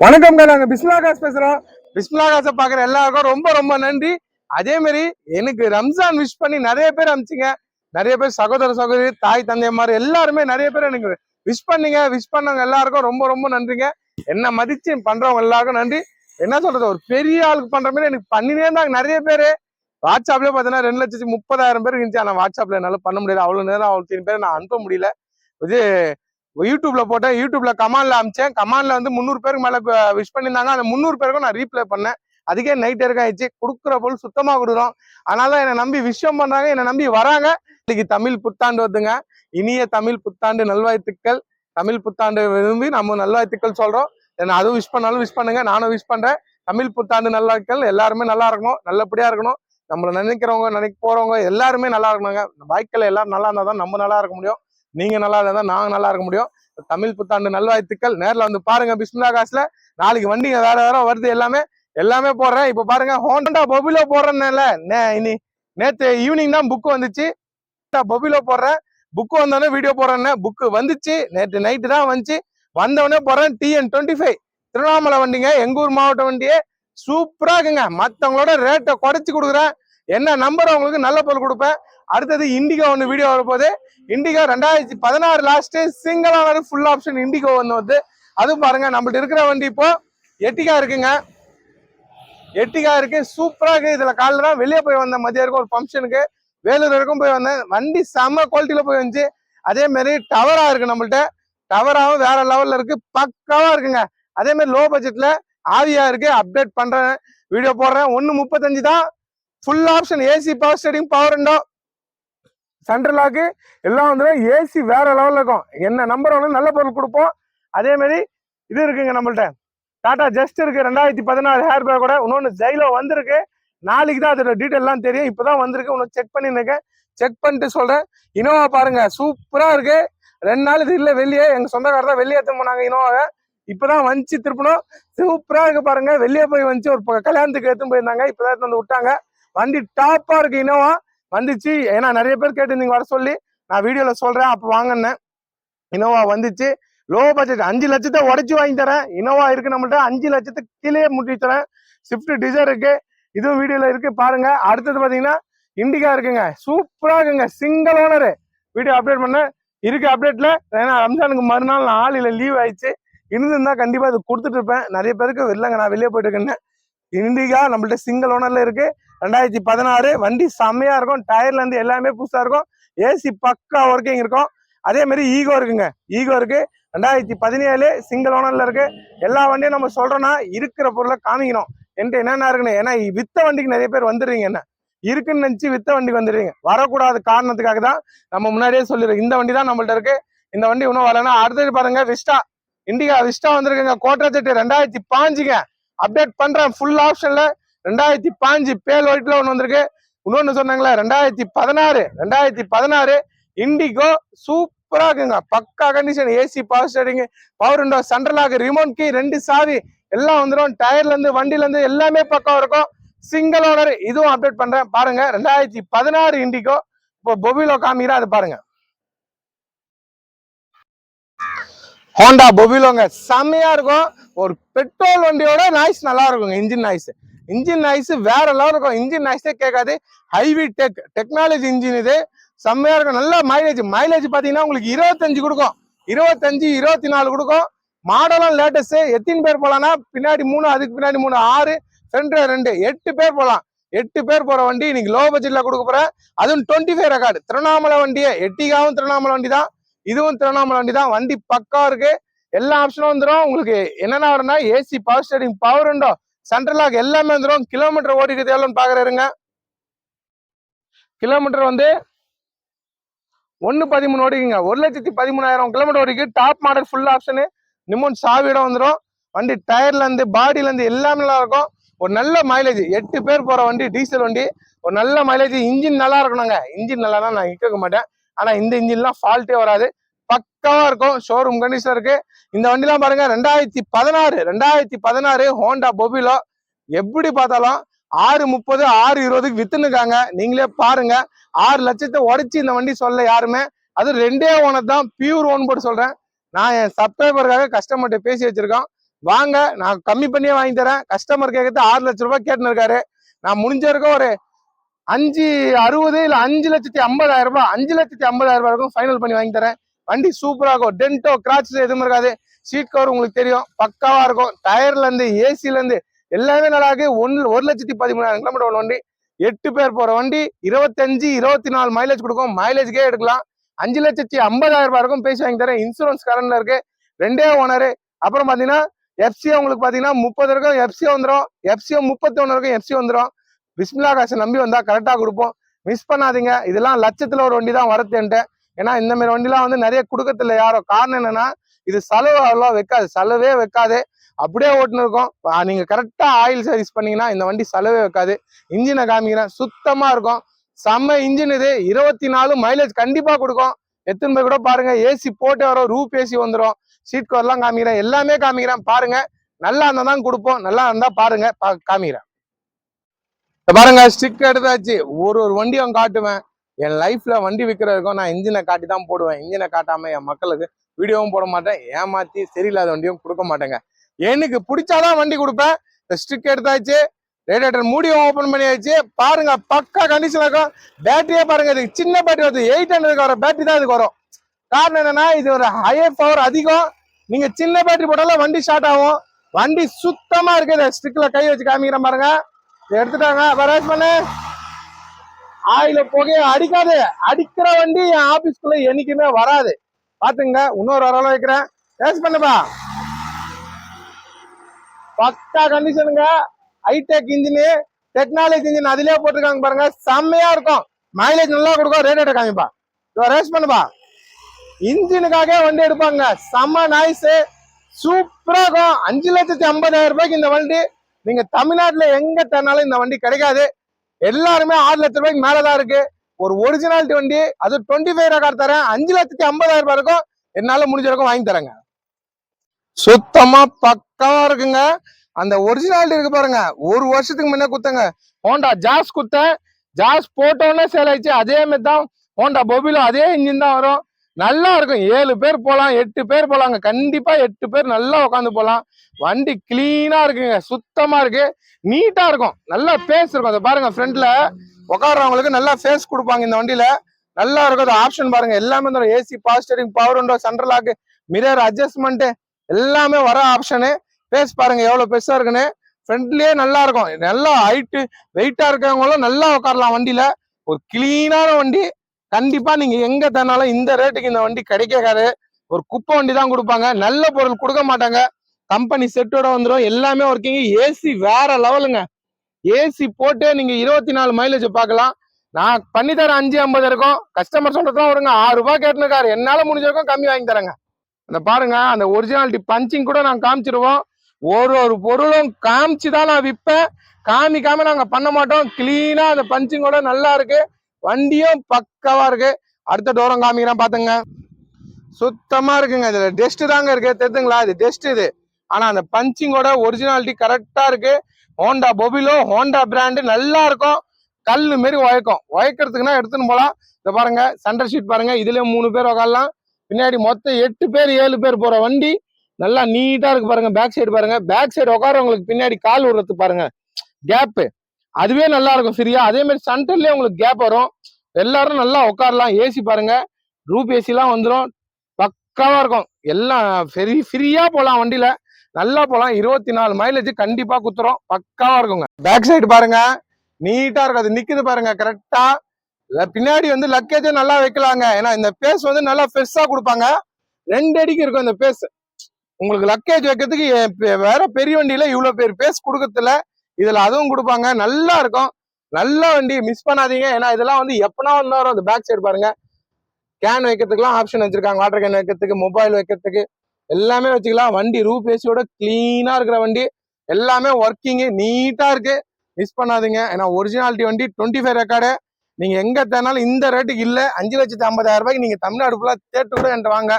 வணக்கம் நாங்க நாங்கள் காஸ் பேசுறோம் பிஸ்மிலா காசை பாக்குற எல்லாருக்கும் ரொம்ப ரொம்ப நன்றி. அதே மாதிரி எனக்கு ரம்ஜான் விஷ் பண்ணி நிறைய பேர் அமிச்சிங்க நிறைய பேர் சகோதர சகோதரி தாய் தந்தையமார் எல்லாருமே நிறைய பேர் எனக்கு விஷ் பண்ணீங்க. விஷ் பண்ணவங்க எல்லாருக்கும் ரொம்ப ரொம்ப நன்றிங்க. என்ன மதிச்சு பண்றவங்க எல்லாருக்கும் நன்றி. என்ன சொல்றது ஒரு பெரிய ஆளுக்கு பண்ற மாதிரி எனக்கு பண்ணினே இருந்தாங்க நிறைய பேர். வாட்ஸ்அப்ல பாத்தீங்கன்னா ரெண்டு லட்சத்தி முப்பதாயிரம் பேர் இருந்துச்சு. ஆனா வாட்ஸ்அப்ல என்னால பண்ண முடியல. அவ்வளவு நேரம் அவ்வளவு பேர் நான் அனுப்ப முடியல. இது யூடியூப்ல போட்டேன். யூடியூப்ல கமான்ல அமிச்சேன். கமான்ல வந்து முந்நூறு பேருக்கு மேல விஷ் பண்ணியிருந்தாங்க. அந்த முந்நூறு பேருக்கும் நான் ரீப்ளை பண்ணேன். அதுக்கே நைட் இருக்க ஆயிடுச்சு. கொடுக்குற பொருள் சுத்தமா கொடுக்குறோம். அதனால என்னை நம்பி விஷயம் பண்றாங்க. என்னை நம்பி வராங்க. இன்னைக்கு தமிழ் புத்தாண்டு வந்துங்க இனிய தமிழ் புத்தாண்டு நல்வாழ்த்துக்கள். தமிழ் புத்தாண்டு விரும்பி நம்ம நல்வாழ்த்துக்கள் சொல்றோம். அதுவும் விஷ் பண்ணாலும் விஷ் பண்ணுங்க. நானும் விஷ் பண்றேன். தமிழ் புத்தாண்டு நல்வாழ்த்துக்கள். எல்லாருமே நல்லா இருக்கணும். நல்லபடியா இருக்கணும். நம்மளை நினைக்கிறவங்க நினைக்க போறவங்க எல்லாருமே நல்லா இருக்கணுங்க. வாழ்க்கையில எல்லாரும் நல்லா இருந்தால் தான் நம்ம நல்லா இருக்க முடியும். நீங்க நல்லா இருந்தா நாங்க நல்லா இருக்க முடியும். தமிழ் புத்தாண்டு நல்வாழ்த்துக்கள். நேரில் வந்து பாருங்க பிஸ்மிலா காசுல. நாளைக்கு வண்டிங்க வேற வேற வருது எல்லாமே. எல்லாமே போடுறேன். இப்ப பாருங்க ஹோண்டா பொபிலோ போடுறேன்ல இனி நேத்து ஈவினிங் தான் புக் வந்துச்சு. பொபிலோ போடுறேன். புக்கு வந்தோடனே வீடியோ போடுறேன்னு. புக்கு வந்துச்சு. நேற்று நைட்டு தான் வந்துச்சு. வந்தவொடனே போடுறேன் டிஎன் டுவெண்ட்டி ஃபைவ் திருவண்ணாமலை வண்டிங்க எங்கூர் மாவட்ட வண்டியே. சூப்பரா இருக்குங்க. மத்தவங்களோட ரேட்டை குறைச்சி கொடுக்குறேன். என்ன நம்பர் அவங்களுக்கு நல்ல பொருள் கொடுப்பேன். அடுத்தது இண்டிகா ஒன்று வீடியோ வரப்போகுது. இண்டிகோ ரெண்டாயிரத்தி பதினாறு லாஸ்ட் சிங்கிள் ஆனது ஃபுல் ஆப்ஷன் இண்டிகோ ஒன்று வந்து. அதுவும் பாருங்க நம்மள்ட்ட இருக்கிற வண்டி இப்போ எட்டிகா இருக்குங்க. எட்டிகா இருக்கு. சூப்பரா இருக்கு. இதுல காலில் தான் வெளியே போய் வந்தேன். மதியம் இருக்கும் ஒரு ஃபங்க்ஷனுக்கு வேலூர் வரைக்கும் போய் வந்தேன். வண்டி செம்ம குவாலிட்டியில போய் வந்துச்சு. அதே மாதிரி டவரா இருக்கு நம்மள்ட்ட. டவராகவும் வேற லெவல்ல இருக்கு. பக்காவா இருக்குங்க. அதே மாதிரி லோ பட்ஜெட்ல ஆவியா இருக்கு. அப்டேட் பண்றேன். வீடியோ போடுறேன். ஒன்னு முப்பத்தஞ்சு தான். Full option AC power steering power window central lock எல்லாம் வந்து ஏசி வேற லெவலில் இருக்கும். என்ன நம்பர் ஒன்று நல்ல பொருள் கொடுப்போம். அதே மாதிரி இது இருக்குங்க நம்மள்ட்ட. டாடா ஜஸ்ட் இருக்கு ரெண்டாயிரத்தி பதினாறு ஹேர் பேக் கூட இன்னொன்று ஜெயிலோ வந்திருக்கு. நாளைக்கு தான் அதோட டீட்டெயிலாம் தெரியும். இப்போ தான் வந்திருக்கு. இன்னும் செக் பண்ணிருக்கேன் செக் பண்ணிட்டு சொல்கிறேன் இனோவா பாருங்க சூப்பராக இருக்கு. ரெண்டு நாள் இது இல்லை வெளியே. எங்கள் சொந்தக்காரர் தான் வெளியே எடுத்து போனாங்க இனோவாவை இப்போ தான் வந்துச்சு திருப்பணும். சூப்பராக இருக்கு பாருங்க. வெளியே போய் வந்துச்சு ஒரு கல்யாணத்துக்கு எடுத்துன்னு போயிருந்தாங்க. இப்போ தான் எடுத்து வந்து விட்டாங்க. வண்டி டாப்பாக இருக்கு இனோவா வந்துச்சு. ஏன்னா நிறைய பேர் கேட்டு வர சொல்லி. நான் வீடியோல சொல்றேன் அப்போ வாங்கினேன். இனோவா வந்துச்சு. லோ பட்ஜெட் அஞ்சு லட்சத்தை உடச்சி வாங்கி தரேன். இனோவா இருக்கு நம்மள்ட்ட அஞ்சு லட்சத்துக்கு கீழே முட்டி தரேன். ஸ்விஃப்ட் டிசைர் இருக்கு. இதுவும் வீடியோல இருக்கு பாருங்க. அடுத்தது பாத்தீங்கன்னா இண்டிகா இருக்குங்க. சூப்பரா இருக்குங்க. சிங்கிள் ஓனர் வீடியோ அப்டேட் பண்ண இருக்கு அப்டேட்ல ஏன்னா ரம்ஜானுக்கு மறுநாள் நான் ஆளில லீவ் ஆயிடுச்சு. இருந்திருந்தா கண்டிப்பா இது கொடுத்துட்டு இருப்பேன். நிறைய பேருக்கு இல்லைங்க நான் வெளியே போயிட்டு இருக்கேன் இண்டிகா நம்மள்ட்ட சிங்கிள் ஓனர்ல இருக்கு. ரெண்டாயிரத்தி பதினாறு வண்டி செம்மையா இருக்கும். டயர்ல இருந்து எல்லாமே புதுசா இருக்கும். ஏசி பக்கா ஒர்க்கிங் இருக்கும். அதே மாதிரி ஈகோ இருக்குங்க. ஈகோ இருக்கு. ரெண்டாயிரத்தி பதினேழு சிங்கிள் ஓனர்ல இருக்கு. எல்லா வண்டியும் நம்ம சொல்றோம்னா இருக்கிற பொருளை காமிக்கணும். என்கிட்ட என்னென்ன இருக்குன்னு. ஏன்னா வித்த வண்டிக்கு நிறைய பேர் வந்துடுறீங்க என்ன? இருக்குன்னு நினச்சி வித்த வண்டிக்கு வந்துடுறீங்க. வரக்கூடாத காரணத்துக்காக தான் நம்ம முன்னாடியே சொல்லிடுறோம். இந்த வண்டி தான் நம்மள்ட்ட இருக்கு. இந்த வண்டி இன்னும் வரலன்னா அடுத்தது பாருங்க விஸ்டா இண்டிகா விஸ்டா வந்திருக்குங்க. கோட்டை ரெண்டாயிரத்தி பாஞ்சுங்க. அப்டேட் பண்றேன். ஃபுல் ஆப்ஷன்ல ரெண்டாயிரத்தி பாஞ்சு பேல் ஒயிட்ல ஒன்று வந்திருக்கு. இன்னொன்று சொன்னாங்களே ரெண்டாயிரத்தி பதினாறு ரெண்டாயிரத்தி பதினாறு இண்டிகோ சூப்பராக இருக்குங்க. பக்கா condition AC power steering power window சென்ட்ரலாக remote key ரெண்டு சாவி எல்லாம் வந்துடும் டயர்லேருந்து வண்டியிலேருந்து எல்லாமே பக்கம் இருக்கும். சிங்கிள் ஓனர் இதுவும் அப்டேட் பண்ணுறேன் பாருங்க ரெண்டாயிரத்தி பதினாறு இண்டிகோ. இப்போ பொபிலோ காமிக்கிறா அது பாருங்க. ஹோண்டா பொபிலோங்க. செம்மையா இருக்கும். ஒரு பெட்ரோல் வண்டியோட நாய்ஸ் நல்லா இருக்குங்க இன்ஜின் நாய்ஸ் இன்ஜின் நாய்ஸ் வேற லெவல் இருக்கும். இன்ஜின் நாய்ஸே கேட்காது. ஹைவி டெக் டெக்னாலஜி இன்ஜின் இது. செம்மையா இருக்கும். நல்ல மைலேஜ் மைலேஜ் பாத்தீங்கன்னா உங்களுக்கு இருபத்தஞ்சு கொடுக்கும். இருபத்தஞ்சு இருபத்தி நாலு கொடுக்கும் மாடலும் லேட்டஸ்ட் எத்தனை பேர் போலாம்னா பின்னாடி மூணு அதுக்கு பின்னாடி மூணு ஆறு சென்ட்ரு ரெண்டு. எட்டு பேர் போலாம். எட்டு பேர் போற வண்டி இன்னைக்கு லோ பட்ஜெட்ல கொடுக்க போறேன். அதுவும் டுவெண்ட்டி ஃபைவ் ரெக்கார்டு திருவண்ணாமலை வண்டியே. எட்டிகாவும் திருவண்ணாமலை வண்டி தான் இதுவும் திருவண்ணாமலை வண்டி தான் வண்டி பக்கா இருக்கு. எல்லா ஆப்ஷனும் வந்துடும் உங்களுக்கு என்னென்ன வரும்னா AC power steering power window central lock எல்லாமே வந்துடும் கிலோமீட்டர் ஓடிக்கிறது எவ்வளோன்னு பார்க்குறாருங்க கிலோமீட்டர் வந்து ஒன்று பதிமூணு ஓடிக்குங்க. ஒரு லட்சத்தி பதிமூணாயிரம் கிலோமீட்டர் ஓடிக்கு. டாப் மாடல் ஃபுல் ஆப்ஷனு நிமோன் சாவியிடம் வந்துடும் வண்டி டயர்லேருந்து பாடியிலேருந்து எல்லாமே நல்லா இருக்கும் ஒரு நல்ல மைலேஜ் எட்டு பேர் போகிற வண்டி டீசல் வண்டி. ஒரு நல்ல மைலேஜ் இன்ஜின் நல்லா இருக்கணுங்க. இன்ஜின் நல்லானா நான் கேட்க மாட்டேன். ஆனால் இந்த இன்ஜின்லாம் ஃபால்ட்டே வராது. பக்காவா இருக்கும். ஷோரூம் கண்டிஷன் இருக்கு. இந்த வண்டிலாம் பாருங்க ரெண்டாயிரத்தி பதினாறு ரெண்டாயிரத்தி பதினாறு ஹோண்டா பொபிலோ எப்படி பார்த்தாலும் ஆறு முப்பது ஆறு இருபதுக்கு வித்துனுக்காங்க நீங்களே பாருங்க. ஆறு லட்சத்தை உடைச்சு இந்த வண்டி சொல்ல யாருமே. அது ரெண்டே ஓனர் தான் பியூர் ஓன் போட்டு சொல்றேன். நான் என் சப்ஸ்கிரைபருக்காக கஸ்டமர்கிட்ட பேசி வச்சிருக்கோம். வாங்க நான் கம்மி பண்ணியே வாங்கி தரேன். கஸ்டமர் கேட்கறது ஆறு லட்ச ரூபாய் கேட்டுன்னு இருக்காரு. நான் முடிஞ்ச வரைக்கும் ஒரு அஞ்சு அறுபது இல்ல அஞ்சு லட்சத்தி ஐம்பதாயிரம் ரூபாய் அஞ்சு லட்சத்தி ஐம்பதாயிரம் ரூபாய் வரைக்கும் ஃபைனல் பண்ணி வாங்கி தரேன். வண்டி சூப்பராக இருக்கும். டென்ட்டோ கிராச்சஸ் எதுவும் இருக்காது. சீட் கவர் உங்களுக்கு தெரியும். பக்காவாக இருக்கும். டயர்லேருந்து ஏசிலேருந்து எல்லாமே நல்லா ஒன்று ஒரு லட்சத்தி பதிமூணாயிரம் கிலோமீட்டர் வண்டி. எட்டு பேர் போகிற வண்டி இருபத்தஞ்சு இருபத்தி நாலு மைலேஜ் கொடுக்கும் மைலேஜ்க்கே எடுக்கலாம். அஞ்சு லட்சத்தி ஐம்பதாயிரம் ரூபாய் இருக்கும் பேசி வாங்கி தரேன். இன்சூரன்ஸ் கரண்டில் இருக்குது ரெண்டே ஓனரு அப்புறம் பார்த்தீங்கன்னா எஃப்சிஓ உங்களுக்கு பார்த்தீங்கன்னா முப்பது இருக்கும். எஃப்சிஓ வந்துடும் எஃப்சிஓ முப்பத்தி ஒன்று இருக்கும். எஃப்சிஓ வந்துடும் பிஸ்மிலா காசை நம்பி வந்தால் கரெக்டாக கொடுப்போம். மிஸ் பண்ணாதீங்க. இதெல்லாம் லட்சத்தில் ஒரு வண்டி தான் வரத்துன்ட்டு ஏன்னா இந்த மாதிரி வண்டிலாம் வந்து நிறைய கொடுக்கறதில்ல. யாரோ காரணம் என்னன்னா இது செலவு அவ்வளோ வைக்காது. செலவே வைக்காது. அப்படியே ஓட்டுன்னு இருக்கும் நீங்கள் நீங்க ஆயில் சர்வீஸ் பண்ணீங்கன்னா இந்த வண்டி செலவே வைக்காது. இன்ஜினை காமிக்கிறேன். சுத்தமா இருக்கும். செம்ம இன்ஜின் இது. இருபத்தி நாலு மைலேஜ் கண்டிப்பாக கொடுக்கும். எத்தனை பேர் கூட பாருங்க. ஏசி போட்டு வரும். ரூப் ஏசி வந்துடும் சீட் கவர்லாம் காமிக்கிறேன். எல்லாமே காமிக்கிறேன். பாருங்க. நல்லா இருந்தா தான் கொடுப்போம். நல்லா இருந்தா பாருங்க. பா- காமிக்கிறேன். பாருங்க. ஸ்டிக் எடுத்தாச்சு. ஒரு ஒரு வண்டியும் காட்டுவேன். என் லைஃப்ல வண்டி விற்கிறதுக்கும் நான் இன்ஜினை காட்டி தான் போடுவேன். இன்ஜினை காட்டாம என் மக்களுக்கு வீடியோவும் போட மாட்டேன். ஏமாத்தி சரியில்லாத வண்டியும் கொடுக்க மாட்டேங்க. எனக்கு பிடிச்சாதான் வண்டி கொடுப்பேன். இந்த ஸ்டிக் எடுத்தாச்சு ரேடியேட்டர் மூடியும் ஓப்பன் பண்ணியாச்சு. பாருங்க பக்கா கண்டிஷன் இருக்கும். பேட்டரியே பாருங்க இதுக்கு சின்ன பேட்டரி வருது. எயிட் ஹண்ட்ரடுக்கு வர பேட்டரி தான் இதுக்கு வரும். காரணம் என்னன்னா இது ஒரு ஹை பவர் அதிகம். நீங்க சின்ன பேட்டரி போட்டாலும் வண்டி ஸ்டார்ட் ஆகும். வண்டி சுத்தமா இருக்கு இந்த ஸ்டிக்ல கை வச்சு காமிக்கிறேன் பாருங்க. எடுத்துட்டாங்க. பண்ணு. ஆயில புகைய அடிக்காது. அடிக்கிற வண்டி என் ஆபீஸ்க்குள்ள என்னைக்குமே வராது. பாத்துங்க இன்னொரு வரல வைக்கிறேன். ரேஸ் பண்ணுப்பா. பக்கா கண்டிஷனுங்க high tech engine technology engine அதிலே போட்டிருக்காங்க பாருங்க. செம்மையா இருக்கும். மைலேஜ் நல்லா கொடுக்கும். ரேட் காமிப்பா. ரேஸ் பண்ணுப்பா. இன்ஜினுக்காக வண்டி எடுப்பாங்க. செம்ம நாய்ஸ் சூப்பரா இருக்கும். அஞ்சு லட்சத்தி ஐம்பதாயிரம் ரூபாய்க்கு இந்த வண்டி. நீங்க தமிழ்நாட்டுல எங்க தன்னாலும் இந்த வண்டி கிடைக்காது. எல்லாருமே ஆறு லட்ச ரூபாய்க்கு மேலதான் இருக்கு. ஒரு ஒரிஜினாலிட்டி வண்டி அது டுவெண்ட்டி ஃபைவ் ரெக்கார்ட் தரேன். அஞ்சு லட்சத்தி ஐம்பதாயிரம் ரூபாய் இருக்கும். என்னால முடிஞ்ச வரைக்கும் வாங்கி தரேங்க. சுத்தமா பக்கமா இருக்குங்க. அந்த ஒரிஜினாலிட்டி இருக்கு பாருங்க. ஒரு வருஷத்துக்கு முன்னே குத்தங்க. ஹோண்டா ஜாஸ் குத்தேன். ஜாஸ் போட்டோன்னே சேல் ஆயிடுச்சு. அதே மாதிரி தான் ஹோண்டா பொபிலோ அதே இன்ஜின் தான் வரும். நல்லா இருக்கும் ஏழு பேர் போகலாம் எட்டு பேர் போகலாங்க கண்டிப்பா எட்டு பேர் நல்லா உட்காந்து போகலாம் வண்டி கிளீனா இருக்குங்க. சுத்தமா இருக்கு. நீட்டா இருக்கும். நல்லா ஃபேஸ் இருக்கும். அதை பாருங்க ஃப்ரண்ட்ல உட்காடுறவங்களுக்கு நல்லா ஃபேஸ் கொடுப்பாங்க இந்த வண்டியில. நல்லா இருக்கும். அது ஆப்ஷன் பாருங்க. எல்லாமே இந்த AC power steering power window central lock mirror adjustment எல்லாமே வர ஆப்ஷனு ஃபேஸ் பாருங்க. எவ்வளவு பெருசா இருக்குன்னு. ஃப்ரண்ட்லயே நல்லா இருக்கும். நல்லா ஹைட்டு வெயிட்டா இருக்கிறவங்களும் நல்லா உட்காரலாம் வண்டியில. ஒரு கிளீனான வண்டி. கண்டிப்பா நீங்க எங்க தானாலும் இந்த ரேட்டுக்கு இந்த வண்டி கிடைக்காது. ஒரு குப்பை வண்டி தான் கொடுப்பாங்க. நல்ல பொருள் கொடுக்க மாட்டாங்க. கம்பெனி செட்டோட வந்துடும் எல்லாமே ஒர்க்கிங் ஏசி வேற லெவலுங்க ஏசி போட்டு நீங்க இருபத்தி நாலு மைலேஜ் பார்க்கலாம். நான் பண்ணி தரேன் அஞ்சு ஐம்பது இருக்கும். கஸ்டமர் சொல்றதுலாம் வருங்க ஆறு ரூபாய் கேட்டுருக்காரு என்னால முடிஞ்ச வரைக்கும் கம்மி வாங்கி தரேங்க. அந்த பாருங்க அந்த ஒரிஜினாலிட்டி பஞ்சிங் கூட நாங்கள் காமிச்சிருவோம். ஒரு ஒரு பொருளும் காமிச்சு தான் நான் விற்பேன். காமிக்காம நாங்க பண்ண மாட்டோம். கிளீனா அந்த பஞ்சிங்கோட நல்லா இருக்கு. வண்டியும் பக்காவா இருக்கு. அடுத்த டோரம் காமிக்கிறேன் பாத்துங்க. சுத்தமா இருக்குங்க இதுல. டெஸ்ட் தாங்க இருக்கு. தெரிஞ்சுங்களா? இது டெஸ்ட் இது. ஆனா அந்த பஞ்சிங்கோட ஒரிஜினாலிட்டி கரெக்டா இருக்கு. ஹோண்டா பொபிலோ ஹோண்டா பிராண்டு நல்லா இருக்கும். கல் மாரி உழைக்கும். உழைக்கிறதுக்குன்னா எடுத்துன்னு போலாம். இதை பாருங்க. சென்டர் ஷீட் பாருங்க. இதுல மூணு பேர் உட்காரலாம் பின்னாடி மொத்தம் எட்டு பேர் ஏழு பேர் போற வண்டி. நல்லா நீட்டா இருக்கு பாருங்க. பேக் சைடு பாருங்க. பேக் சைடு உட்காரவங்களுக்கு பின்னாடி கால் விடுறதுக்கு பாருங்க. கேப்பு அதுவே நல்லா இருக்கும் ஃப்ரீயா அதே மாதிரி சென்டர்லயே உங்களுக்கு கேப் வரும். எல்லாரும் நல்லா உட்காரலாம் ஏசி பாருங்க. ரூப் ஏசிலாம் வந்துடும் பக்காவா இருக்கும். எல்லாம் ஃப்ரீ ஃப்ரீயா போகலாம் வண்டியில. நல்லா போகலாம். இருபத்தி நாலு மைலேஜ் கண்டிப்பா குத்துறோம். பக்காவா இருக்குங்க. பேக் சைடு பாருங்க. நீட்டா இருக்கும். அது நிக்குது பாருங்க. கரெக்டா பின்னாடி வந்து லக்கேஜும் நல்லா வைக்கலாங்க. ஏன்னா இந்த பேஸ் வந்து நல்லா பெருசா கொடுப்பாங்க. ரெண்டு அடிக்கு இருக்கும் இந்த பேஸ் உங்களுக்கு லக்கேஜ் வைக்கிறதுக்கு வேற பெரிய வண்டியில இவ்வளவு பேர் பேஸ் கொடுக்கறதுல இதுல அதுவும் கொடுப்பாங்க. நல்லா இருக்கும். நல்ல வண்டி மிஸ் பண்ணாதீங்க. ஏன்னா இதெல்லாம் வந்து எப்பனா வந்தா வரும் அந்த பேக் சைடு பாருங்க. கேன் வைக்கிறதுக்குலாம் ஆப்ஷன் வச்சிருக்காங்க. வாட்டர் கேன் வைக்கிறதுக்கு மொபைல் வைக்கிறதுக்கு எல்லாமே வச்சுக்கலாம். வண்டி ரூப் ஏசியோட கிளீனா இருக்கிற வண்டி. எல்லாமே ஒர்க்கிங்கு நீட்டா இருக்கு. மிஸ் பண்ணாதீங்க. ஏன்னா ஒரிஜினாலிட்டி வண்டி டுவெண்ட்டி ஃபைவ் ரெக்கார்டு நீங்க எங்க தேனாலும் இந்த ரேட்டுக்கு இல்ல. அஞ்சு லட்சத்தி ஐம்பதாயிரம் ரூபாய்க்கு நீங்க தமிழ்நாடு ஃபுல்லா தேட்டு கூட என்கிட்ட வாங்க.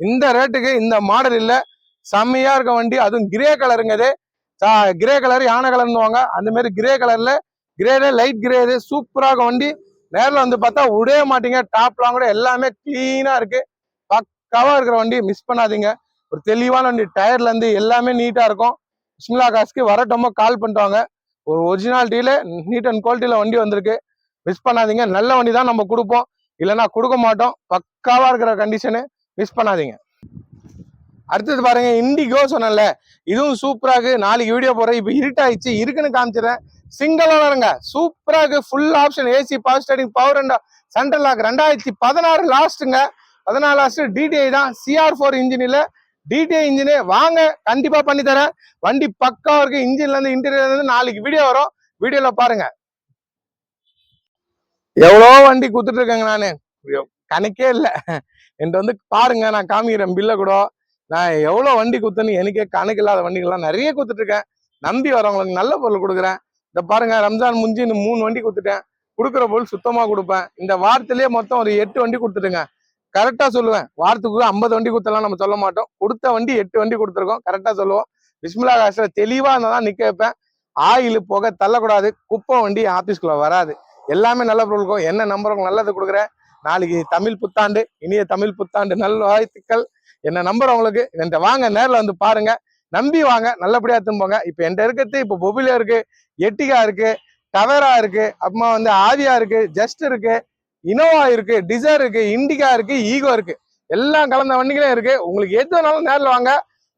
இந்த ரேட்டுக்கு இந்த மாடல் இல்ல. செம்மையா இருக்க வண்டி. அதுவும் கிரே கலருங்க இது கிரே கலர் யானை கலர்னுவாங்க அந்த மாதிரி கிரே கலர்ல கிரேடு லைட் கிரேடு சூப்பராக வண்டி. நேரில் வந்து பார்த்தா விடவே மாட்டீங்க. டாப்லாம் கூட எல்லாமே கிளீனாக இருக்கு. பக்காவாக இருக்கிற வண்டி மிஸ் பண்ணாதீங்க. ஒரு தெளிவான வண்டி. டயர்லேருந்து எல்லாமே நீட்டாக இருக்கும். பிஸ்மிலா காசுக்கு வரட்டோமோ கால் பண்ணிட்டாங்க. ஒரு ஒரிஜினாலிட்டியில் நீட் அண்ட் குவாலிட்டியில் வண்டி வந்திருக்கு. மிஸ் பண்ணாதீங்க. நல்ல வண்டி தான் நம்ம கொடுப்போம். இல்லைன்னா கொடுக்க மாட்டோம். பக்காவாக இருக்கிற கண்டிஷனு மிஸ் பண்ணாதீங்க. அடுத்தது பாருங்க இண்டிகோ சொன்னேன்ல. இதுவும் சூப்பராக இருக்கு. நாளைக்கு வீடியோ போறேன் இப்போ இருட்டாயிடுச்சு இருக்குன்னு காமிச்சிடுறேன். சிங்கிளாக வருங்க. சூப்பராக இருக்கு. Full option AC power steering power and central lock ரெண்டாயிரத்தி பதினாறு லாஸ்ட்டுங்க பதினாறு லாஸ்ட் டிடிஐ தான். சிஆர் ஃபோர் இன்ஜினில் டிடிஐ இன்ஜினு வாங்க. கண்டிப்பா பண்ணி தரேன். வண்டி பக்காவாக இருக்கு. இன்ஜின்ல இருந்து இன்டீரியர்ல இருந்து நாளைக்கு வீடியோ வரும். வீடியோல பாருங்க. எவ்வளோ வண்டி கொடுத்துட்டு இருக்கேங்க நானு. ஐயோ, கணக்கே இல்லை. என்கிட்ட வந்து பாருங்க. நான் காமிக்கிறேன். பில்ல கூட. நான் எவ்வளோ வண்டி குத்துன்னு எனக்கே கணக்கு இல்லாத வண்டிகள்லாம் நிறைய கொடுத்துட்ருக்கேன் நம்பி வரவங்களுக்கு நல்ல பொருள் கொடுக்குறேன். இந்த பாருங்க ரம்ஜான் முடிஞ்சு இன்னும் மூணு வண்டி கொடுத்துட்டேன் கொடுக்குற பொருள் சுத்தமாக கொடுப்பேன். இந்த வாரத்திலேயே மொத்தம் ஒரு எட்டு வண்டி கொடுத்துட்டுங்க. கரெக்டாக சொல்லுவேன். வாரத்துக்கு ஐம்பது வண்டி கொடுத்தலாம் நம்ம சொல்ல மாட்டோம். கொடுத்த வண்டி எட்டு வண்டி கொடுத்துருக்கோம். கரெக்டாக சொல்லுவோம். பிஸ்மிலா காசில் தெளிவாக இருந்தால் தான் நிற்க வைப்பேன். ஆயில் போக தள்ளக்கூடாது. குப்பை வண்டி ஆஃபீஸ்க்குள்ளே வராது. எல்லாமே நல்ல பொருள் இருக்கும் என்ன நம்புறவங்க நல்லது கொடுக்குறேன். நாளைக்கு தமிழ் புத்தாண்டு இனிய தமிழ் புத்தாண்டு நல்ல வாழ்த்துக்கள் என்ன நம்புறவங்களுக்கு என்கிட்ட வாங்க நேரில் வந்து பாருங்க. நம்பி வாங்க நல்லபடியா திரும்போங்க இப்போ என்கிட்ட இருக்கிறது இப்போ பொபிலியா இருக்கு எட்டிகா இருக்கு டவேரா இருக்கு அப்புறமா வந்து ஆவியா இருக்கு ஜஸ்ட் இருக்கு இனோவா இருக்கு டிசைர் இருக்கு இண்டிகா இருக்கு ஈகோ இருக்கு. எல்லாம் கலந்த வண்டிகளும் இருக்கு. உங்களுக்கு எது வேணாலும் நேரில் வாங்க.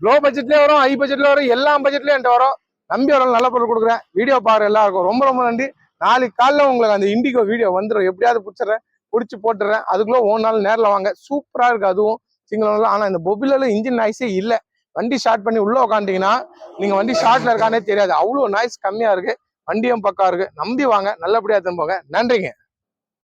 லோ பட்ஜெட்லயே வரும் ஹை பட்ஜெட்ல வரும் எல்லா பட்ஜெட்லயும் என்கிட்ட வரும். நம்பி வரும் நல்ல பொருள் கொடுக்குறேன். வீடியோ பாரு எல்லாருக்கும் ரொம்ப ரொம்ப நன்றி. நாளைக்கு காலைல உங்களுக்கு அந்த இண்டிகோ வீடியோ வந்துடும் எப்படியாவது பிடிச்சிடுறேன். பிடிச்சி போட்டுறேன். அதுக்குள்ளே ஓன் நாள் நேரில் வாங்க. சூப்பராக இருக்குது அதுவும். சிங்கிள் ஆனால் இந்த பொபிலில் இன்ஜின் நாய்ஸே இல்லை. வண்டி ஸ்டார்ட் பண்ணி உள்ளே உட்காந்துட்டீங்கன்னா நீங்கள் வண்டி ஷார்ட்ல இருக்கானே தெரியாது. அவ்வளோ நாய்ஸ் கம்மியாக இருக்கு. வண்டியும் பக்கம் இருக்கு. நம்பி வாங்க. நல்லபடியா திரும்புங்க நன்றிங்க.